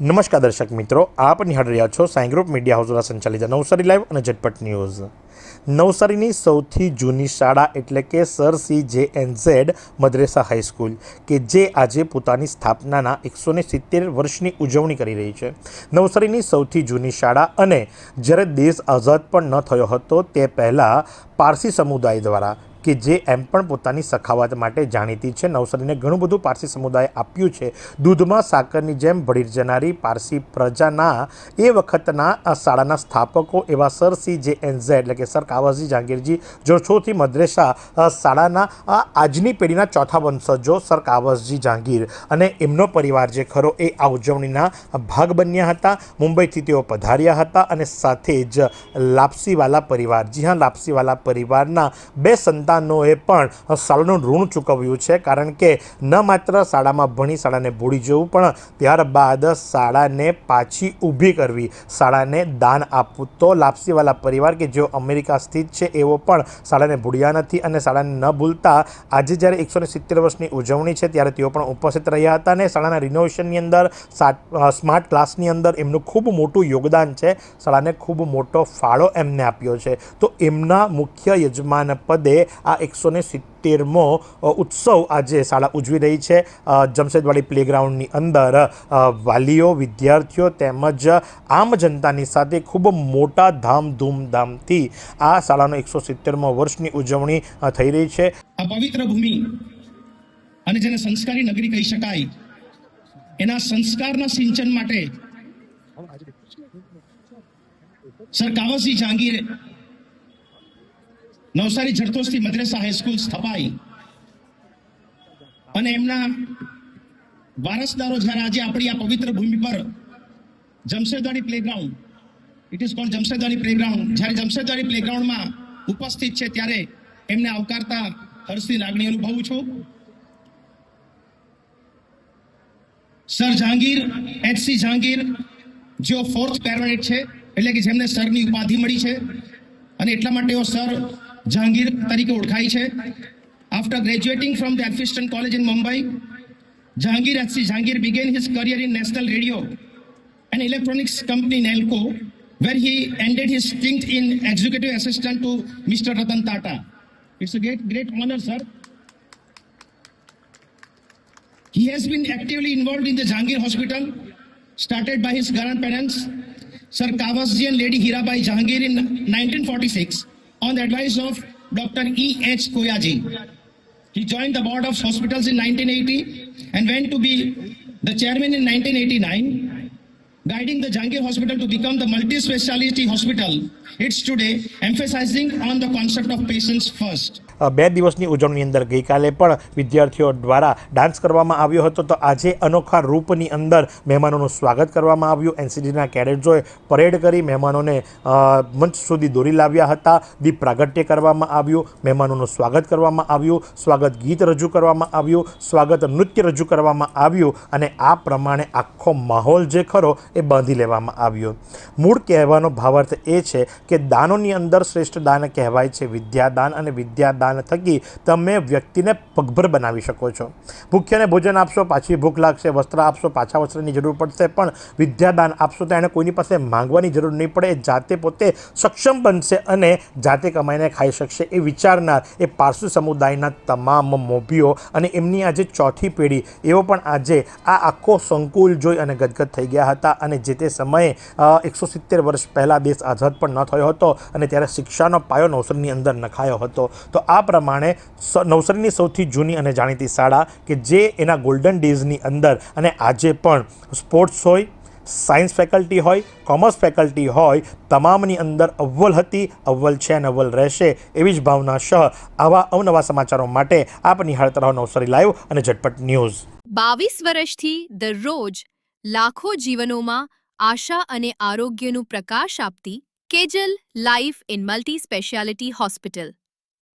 નમસ્કાર દર્શક મિત્રો, આપ નિહાળ રહ્યા છો સાઈ ગ્રુપ મીડિયા હાઉસ દ્વારા સંચાલિત નવસારી લાઈવ અને ઝટપટ ન્યૂઝ. નવસારીની સૌથી જૂની શાળા એટલે કે sir C J N Z મદ્રેસા high school કે જે આજે પોતાની સ્થાપનાના એકસો ને સિત્તેર વર્ષની ઉજવણી કરી રહી છે. નવસારીની સૌથી જૂની શાળા અને જ્યારે દેશ આઝાદ પણ ન થયો હતો તે પહેલાં પારસી સમુદાય દ્વારા કે જે એમ પણ પોતાની સખાવત માટે જાણીતી છે. નવસારીને ઘણું બધું પારસી સમુદાય આપ્યું છે. દૂધમાં સાકરની જેમ ભળી જનારી પારસી પ્રજાના એ વખતના શાળાના સ્થાપકો એવા sir C J N Z એટલે કે સર કાવાસી જહાંગીરજી જોશોથી મદ્રેસા શાળાના આજની પેઢીના ચોથા વંશજો સર કાવસજી જહાંગીર અને એમનો પરિવાર જે ખરો એ આ ઉજવણીના ભાગ બન્યા હતા. મુંબઈથી તેઓ પધાર્યા હતા અને સાથે જ લાપસીવાલા પરિવાર, જી હા, લાપસીવાલા પરિવારના બે સંતાનોએ પણ શાળાનું ઋણ ચૂકવ્યું છે. કારણ કે ન માત્ર શાળામાં ભણી શાળાને ભૂલી જવું, પણ ત્યારબાદ શાળાને પાછી ઊભી કરવી. શાળાને દાન આપવું. તો લાપસીવાલા પરિવાર કે જેઓ અમેરિકા સ્થિત છે એવો પણ શાળાને ભૂલ્યા નથી અને શાળાને ન ભૂલતા. આજે જ્યારે એકસો સિત્તેર વર્ષની ઉજવણી છે, ત્યારે તેઓ પણ ઉપસ્થિત રહ્યા હતા અને શાળાના રિનોવેશનની અંદર સ્માર્ટ ક્લાસની અંદર એમનું ખૂબ મોટું યોગદાન છે. શાળાને ખૂબ મોટો ફાળો એમને આપ્યો છે. તો એમના મુખ્ય યજમાન પદે આ એકસો ને સિત્તેરમો ઉત્સવ આજે શાળા ઉજવી રહી છે. જમશેદવાડી પ્લેગ્રાઉન્ડની અંદર વાલીઓ, વિદ્યાર્થીઓ તેમજ આમ જનતાની સાથે ખૂબ મોટા ધામ ધૂમધામથી આ શાળાનો એકસો સિત્તેરમો વર્ષની ઉજવણી થઈ રહી છે. આ પવિત્ર ભૂમિ અને જેને સંસ્કારી નગરી કહી શકાય, એના સંસ્કારના સિંચન માટે sir Cowasji Jehangir Navsari Zarthosti Madresa high school સ્થપાઈ. અને એમના વારસદારો જ્યારે આજે આપણી આ પવિત્ર ભૂમિ પર Jamshedwadi playground it is called Jamshedwadi playground જ્યારે જમશેદવાડી પ્લેગ્રાઉન્ડમાં ઉપસ્થિત છે ત્યારે એમને આવકારતા હર્ષની લાગણી અનુભવું છું. સર જહાંગીર એચસી જહાંગીર, જેઓ ફોર્થ પેરમેન્ટ છે, એટલે કે જેમને સરની ઉપાધિ મળી છે. અને એટલા માટે એઓ સર જહાંગીર તરીકે ઓળખાય છે after graduating from the Elphinstone College in Mumbai Jahangir HC Jahangir began his career in national radio and electronics company Nelco, where he ended his stint in executive assistant to Mr. Ratan Tata. It's a great, great honor, sir. He has been actively involved in the Jahangir Hospital, started by his grandparents, Sir Kawasji and Lady Hirabai Jahangir in 1946, on the advice of Dr. E. H. Koyaji. He joined the board of hospitals in 1980 and went to be the chairman in 1989, guiding the Jangir Hospital to become the multi-speciality hospital. It's today emphasizing on the concept of patients first. બે દિવસની ઉજવણી અંદર ગઈકાલે પણ વિદ્યાર્થીઓ દ્વારા dance કરવામાં આવ્યો હતો. તો આજે અનોખા રૂપની અંદર મહેમાનોનું સ્વાગત કરવામાં આવ્યું. એનસીડીના કેડેટ્સોએ પરેડ કરી મહેમાનોને મંચ સુધી દોરી લાવ્યા હતા. દીપ પ્રાગટ્ય કરવામાં આવ્યું. મહેમાનોનું સ્વાગત કરવામાં આવ્યું. સ્વાગત ગીત રજૂ કરવામાં આવ્યું. સ્વાગત નૃત્ય રજૂ કરવામાં આવ્યું અને આ પ્રમાણે આખો માહોલ જે ખરો એ બાંધી લેવામાં આવ્યો. મૂળ કહેવાનો ભાવાર્થ એ છે કે દાનોની અંદર શ્રેષ્ઠ દાન કહેવાય છે. વિદ્યાદાન અને વિદ્યાદાન થકી તમે વ્યક્તિને પગભર બનાવી શકો છો. ભૂખ્યાને ભોજન આપશો, પાછી ભૂખ લાગશે, વસ્ત્ર આપશો, પાછા વસ્ત્રની જરૂર પડશે, પણ વિદ્યાદાન આપશો તો એને કોઈની પાસે માંગવાની જરૂર નહીં પડે, એ જાતે પોતે સક્ષમ બનશે અને જાતે કમાઈને ખાઈ શકશે એ વિચારનાર એ પારસી સમુદાયના તમામ મોભીઓ. અને એમની આજે ચોથી પેઢી એવો પણ આજે આ આખો સંકુલ જોઈ અને ગદગદ થઈ ગયા હતા અને જે તે સમયે એકસો સિત્તેર વર્ષ પહેલાં દેશ આઝાદ પણ ન થયો હતો અને ત્યારે શિક્ષાનો પાયો નવસારીની અંદર નખાયો હતો. તો આ પ્રમાણે સ- નવસારીની સૌથી જૂની અને જાણીતી શાળા કે જે એના ગોલ્ડન ડેઝની અંદર અને આજે પણ સ્પોર્ટ્સ હોય સાયન્સ ફેકલ્ટી હોય કોમર્સ ફેકલ્ટી હોય, તમામની અંદર અવ્વલ હતી, અવ્વલ છે અને અવ્વલ રહેશે એવી જ ભાવના સહ આવા અવનવા સમાચારો માટે આપ નિહાળતા રહો નવસારી લાઈવ અને ઝટપટ ન્યૂઝ. બાવીસ વર્ષથી દરરોજ લાખો જીવનોમાં આશા અને આરોગ્યનું પ્રકાશ આપતી Kejal life in multi speciality hospital.